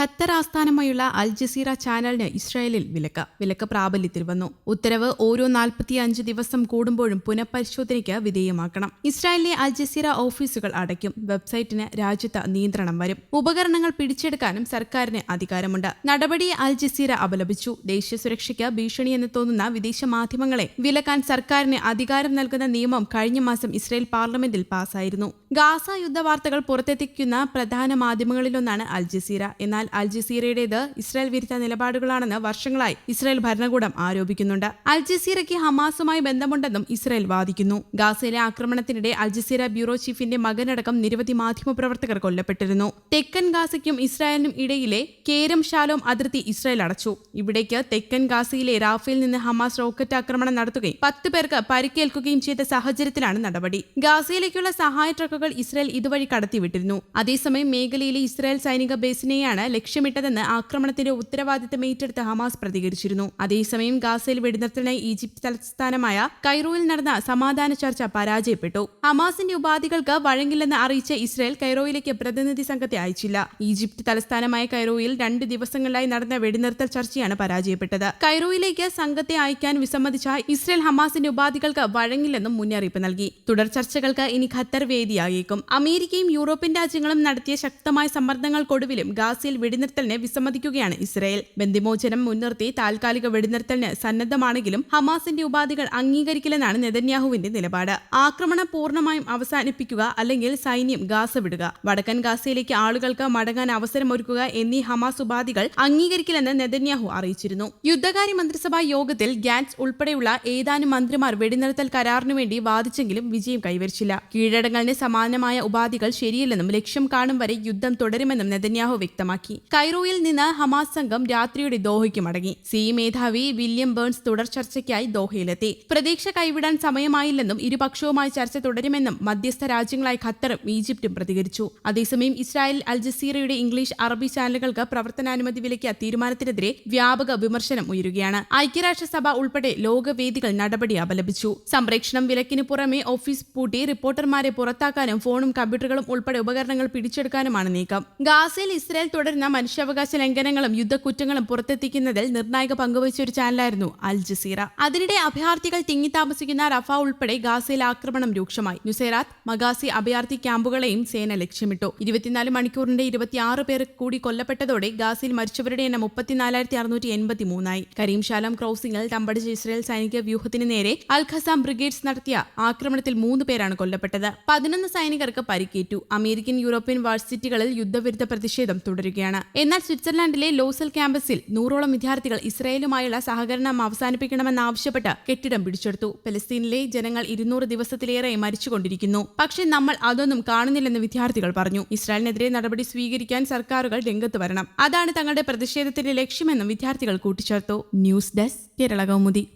Qatar ആസ്ഥാനമായുള്ള അൽ Jazeera ചാനലിന് ഇസ്രായേലിൽ വിലക്ക് വിലക്ക് പ്രാബല്യത്തിൽ വന്നു. ഉത്തരവ് ഓരോ നാൽപ്പത്തി അഞ്ച് ദിവസം കൂടുമ്പോഴും പുനഃപരിശോധനയ്ക്ക് വിധേയമാക്കണം. ഇസ്രായേലിലെ അൽ ജസീറ ഓഫീസുകൾ അടയ്ക്കും. വെബ്സൈറ്റിന് രാജ്യത്ത് നിയന്ത്രണം വരും. ഉപകരണങ്ങൾ പിടിച്ചെടുക്കാനും സർക്കാരിന് അധികാരമുണ്ട്. നടപടിയെ അൽ ജസീറ അപലപിച്ചു. ദേശീയ സുരക്ഷയ്ക്ക് ഭീഷണിയെന്ന് തോന്നുന്ന വിദേശ മാധ്യമങ്ങളെ വിലക്കാൻ സർക്കാരിന് അധികാരം നൽകുന്ന നിയമം കഴിഞ്ഞ മാസം ഇസ്രായേൽ പാർലമെന്റിൽ പാസായിരുന്നു. ഗാസ യുദ്ധവാർത്തകൾ പുറത്തെത്തിക്കുന്ന പ്രധാന മാധ്യമങ്ങളിലൊന്നാണ് അൽ ജസീറ. എന്നാൽ അൽ ജസീറയുടേത് ഇസ്രായേൽ വിരുദ്ധ നിലപാടുകളാണെന്ന് വർഷങ്ങളായി ഇസ്രായേൽ ഭരണകൂടം ആരോപിക്കുന്നുണ്ട്. അൽ ജസീറയ്ക്ക് ഹമാസുമായി ബന്ധമുണ്ടെന്നും ഇസ്രായേൽ വാദിക്കുന്നു. ഗാസയിലെ ആക്രമണത്തിനിടെ അൽ ജസീറ ബ്യൂറോ ചീഫിന്റെ മകനടക്കം നിരവധി മാധ്യമപ്രവർത്തകർ കൊല്ലപ്പെട്ടിരുന്നു. തെക്കൻ ഗാസയ്ക്കും ഇസ്രായേലിനും ഇടയിലെ കേരം ഷാലോം അതിർത്തി ഇസ്രായേൽ അടച്ചു. ഇവിടേക്ക് തെക്കൻ ഗാസയിലെ റാഫേൽ നിന്ന് ഹമാസ് റോക്കറ്റ് ആക്രമണം നടത്തുകയും പത്ത് പേർക്ക് പരിക്കേൽക്കുകയും ചെയ്ത സാഹചര്യത്തിലാണ് നടപടി. ഗാസയിലേക്കുള്ള സഹായ ട്രക്കുകൾ ഇസ്രായേൽ ഇതുവഴി കടത്തിവിട്ടിരുന്നു. അതേസമയം മേഖലയിലെ ഇസ്രായേൽ സൈനിക ബേസിനെയാണ് ലക്ഷ്യമിട്ടതെന്ന് ആക്രമണത്തിന്റെ ഉത്തരവാദിത്തം ഏറ്റെടുത്ത് ഹമാസ് പ്രതികരിച്ചിരുന്നു. അതേസമയം ഗാസയിൽ വെടിനിർത്തലിനായി ഈജിപ്ത് തലസ്ഥാനമായ കൈറോയിൽ നടന്ന സമാധാന ചർച്ച പരാജയപ്പെട്ടു. ഹമാസിന്റെ ഉപാധികൾക്ക് വഴങ്ങില്ലെന്ന് അറിയിച്ച ഇസ്രായേൽ കൈറോയിലേക്ക് പ്രതിനിധി സംഘത്തെ അയച്ചില്ല. ഈജിപ്ത് തലസ്ഥാനമായ കൈറോയിൽ രണ്ട് ദിവസങ്ങളിലായി നടന്ന വെടിനിർത്തൽ ചർച്ചയാണ് പരാജയപ്പെട്ടത്. കൈറോയിലേക്ക് സംഘത്തെ അയക്കാൻ വിസമ്മതിച്ച ഇസ്രായേൽ ഹമാസിന്റെ ഉപാധികൾക്ക് വഴങ്ങില്ലെന്നും മുന്നറിയിപ്പ് നൽകി. തുടർ ചർച്ചകൾക്ക് ഇനി ഖത്തർ വേദിയായേക്കും. അമേരിക്കയും യൂറോപ്യൻ രാജ്യങ്ങളും നടത്തിയ ശക്തമായ സമ്മർദ്ദങ്ങൾക്കൊടുവിലും ഗാസയിൽ വെടിനിർത്തലിനെ വിസമ്മതിക്കുകയാണ് ഇസ്രായേൽ. ബന്ദിമോചനം മുൻനിർത്തി താൽക്കാലിക വെടിനിർത്തലിന് സന്നദ്ധമാണെങ്കിലും ഹമാസിന്റെ ഉപാധികൾ അംഗീകരിക്കില്ലെന്നാണ് നെതന്യാഹുവിന്റെ നിലപാട്. ആക്രമണം പൂർണമായും അവസാനിപ്പിക്കുക അല്ലെങ്കിൽ സൈന്യം ഗാസ വിടുക. വടക്കൻ ഗാസയിലേക്ക് ആളുകൾക്ക് മടങ്ങാൻ അവസരമൊരുക്കുക എന്നീ ഹമാസ് ഉപാധികൾ അംഗീകരിക്കില്ലെന്ന് നെതന്യാഹു അറിയിച്ചിരുന്നു. യുദ്ധകാര്യ മന്ത്രിസഭാ യോഗത്തിൽ ഗാറ്റ്സ് ഉൾപ്പെടെയുള്ള ഏതാനും മന്ത്രിമാർ വെടിനിർത്തൽ കരാറിനു വേണ്ടി വാദിച്ചെങ്കിലും വിജയം കൈവരിച്ചില്ല. കീഴടങ്ങലിന് സമാനമായ ഉപാധികൾ ശരിയല്ലെന്നും ലക്ഷ്യം കാണും വരെ യുദ്ധം തുടരുമെന്നും നെതന്യാഹു വ്യക്തമാക്കി. കൈറോയിൽ നിന്ന് ഹമാസ് സംഘം രാത്രിയുടെ ദോഹയ്ക്ക് മടങ്ങി. സി മേധാവി വില്യം ബേൺസ് തുടർ ചർച്ചയ്ക്കായി ദോഹയിലെത്തി. പ്രതീക്ഷ കൈവിടാൻ സമയമായില്ലെന്നും ഇരുപക്ഷവുമായി ചർച്ച തുടരുമെന്നും മധ്യസ്ഥ രാജ്യങ്ങളായ ഖത്തറും ഈജിപ്തും പ്രതികരിച്ചു. അതേസമയം ഇസ്രായേൽ അൽ ജസീറയുടെ ഇംഗ്ലീഷ് അറബി ചാനലുകൾക്ക് പ്രവർത്തനാനുമതി വിലക്കിയ തീരുമാനത്തിനെതിരെ വ്യാപക വിമർശനം ഉയരുകയാണ്. ഐക്യരാഷ്ട്രസഭ ഉൾപ്പെടെ ലോകവേദികൾ നടപടി അപലപിച്ചു. സംപ്രേഷണം വിലക്കിന് പുറമെ ഓഫീസ് പൂട്ടി റിപ്പോർട്ടർമാരെ പുറത്താക്കാനും ഫോണും കമ്പ്യൂട്ടറുകളും ഉൾപ്പെടെ ഉപകരണങ്ങൾ പിടിച്ചെടുക്കാനുമാണ് നീക്കം. ഗാസയിൽ ഇസ്രായേൽ തുടരുന്ന മനുഷ്യാവകാശ ലംഘനങ്ങളും യുദ്ധക്കുറ്റങ്ങളും പുറത്തെത്തിക്കുന്നതിൽ നിർണായക പങ്കുവച്ച ഒരു ചാനലായിരുന്നു അൽ ജസീറ. അതിനിടെ അഭയാർത്ഥികൾ തിങ്ങി താമസിക്കുന്ന റഫ ഉൾപ്പെടെ ഗാസയിൽ ആക്രമണം രൂക്ഷമായി. നുസേറാത്ത് മഗാസി അഭയാർത്ഥി ക്യാമ്പുകളെയും സേന ലക്ഷ്യമിട്ടു. ഇരുപത്തിനാല് മണിക്കൂറിന്റെ ഇരുപത്തിയാറ് പേർ കൂടി കൊല്ലപ്പെട്ടതോടെ ഗാസയിൽ മരിച്ചവരുടെ എണ്ണം മുപ്പത്തിനാലായിരത്തി അറുന്നൂറ്റി എൺപത്തി മൂന്നായി കരീംശാലം ക്രോസിംഗിൽ തമ്പടിച്ച ഇസ്രായേൽ സൈനിക വ്യൂഹത്തിന് നേരെ അൽ ഖസാം ബ്രിഗേഡ്സ് നടത്തിയ ആക്രമണത്തിൽ മൂന്ന് പേരാണ് കൊല്ലപ്പെട്ടത്. പതിനൊന്ന് സൈനികർക്ക് പരിക്കേറ്റു. അമേരിക്കൻ യൂറോപ്യൻ വാഴ്സിറ്റികളിൽ യുദ്ധവിരുദ്ധ പ്രതിഷേധം തുടരുകയാണ്. എന്നാൽ സ്വിറ്റ്സർലാൻഡിലെ ലോസൽ ക്യാമ്പസിൽ നൂറോളം വിദ്യാർത്ഥികൾ ഇസ്രായേലുമായുള്ള സഹകരണം അവസാനിപ്പിക്കണമെന്നാവശ്യപ്പെട്ട് കെട്ടിടം പിടിച്ചെടുത്തു. ഫലസ്തീനിലെ ജനങ്ങൾ ഇരുന്നൂറ് ദിവസത്തിലേറെ മരിച്ചുകൊണ്ടിരിക്കുന്നു. പക്ഷേ നമ്മൾ അതൊന്നും കാണുന്നില്ലെന്ന് വിദ്യാർത്ഥികൾ പറഞ്ഞു. ഇസ്രായേലിനെതിരെ നടപടി സ്വീകരിക്കാൻ സർക്കാരുകൾ രംഗത്ത് വരണം. അതാണ് തങ്ങളുടെ പ്രതിഷേധത്തിന്റെ ലക്ഷ്യമെന്നും വിദ്യാർത്ഥികൾ കൂട്ടിച്ചേർത്തു. News desk Kerala Kaumudi.